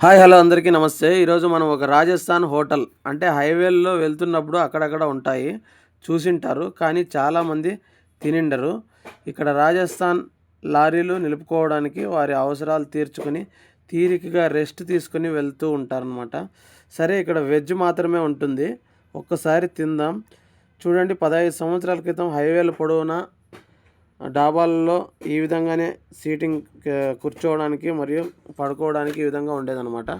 Hi hello అందరికీ నమస్తే. ఈరోజు మనం ఒక రాజస్థాన్ హోటల్ అంటే హైవేల్లో వెళ్తున్నప్పుడు అక్కడక్కడ ఉంటాయి చూసింటారు కానీ చాలామంది తినిండరు. ఇక్కడ రాజస్థాన్ లారీలు నిలుపుకోవడానికి వారి అవసరాలు తీర్చుకొని తీరికగా రెస్ట్ తీసుకుని వెళ్తూ ఉంటారనమాట సరే ఇక్కడ వెజ్ మాత్రమే ఉంటుంది. ఒక్కసారి తిందాం. చూడండి పదహైదు సంవత్సరాల క్రితం హైవేల పొడవునా డాబాలలో ఈ విధంగానే సీటింగ్ కూర్చోవడానికి మరియు పడుకోవడానికి ఈ విధంగా ఉండేదన్నమాట.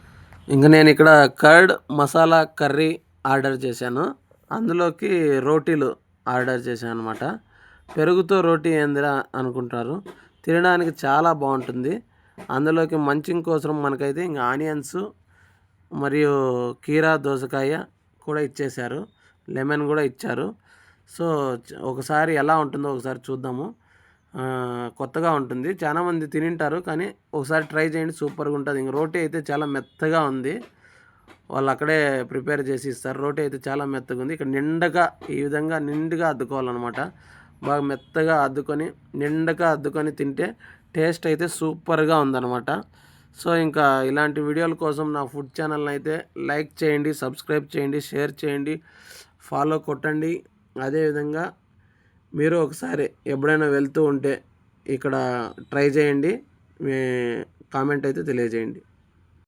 ఇంకా నేను ఇక్కడ కర్డ్ మసాలా కర్రీ ఆర్డర్ చేశాను. అందులోకి రోటీలు ఆర్డర్ చేశాను అనమాట పెరుగుతో రోటీ ఏందిరా అనుకుంటారు. తినడానికి చాలా బాగుంటుంది. అందులోకి మంచింగ్ కోసం మనకైతే ఇంకా ఆనియన్స్ మరియు కీరా దోసకాయ కూడా ఇచ్చేశారు. లెమన్ కూడా ఇచ్చారు. సో ఒకసారి ఎలా ఉంటుందో ఒకసారి చూద్దాము. కొత్తగా ఉంటుంది. చాలామంది తినింటారు కానీ ఒకసారి ట్రై చేయండి సూపర్గా ఉంటుంది. ఇంక రోటీ అయితే చాలా మెత్తగా ఉంది. వాళ్ళు అక్కడే ప్రిపేర్ చేసి ఇస్తారు. రోటీ అయితే చాలా మెత్తగా ఉంది. ఇక్కడ నిండగా ఈ విధంగా నిండుగా అద్దుకోవాలన్నమాట. బాగా మెత్తగా అద్దుకొని నిండగా అద్దుకొని తింటే టేస్ట్ అయితే సూపర్గా ఉందన్నమాట. సో ఇంకా ఇలాంటి వీడియోల కోసం నా ఫుడ్ ఛానల్ని అయితే లైక్ చేయండి సబ్స్క్రైబ్ చేయండి షేర్ చేయండి ఫాలో కొట్టండి. అదేవిధంగా మీరు ఒకసారి ఎప్పుడైనా వెళ్తూ ఉంటే ఇక్కడ ట్రై చేయండి. మీ కామెంట్ అయితే తెలియజేయండి.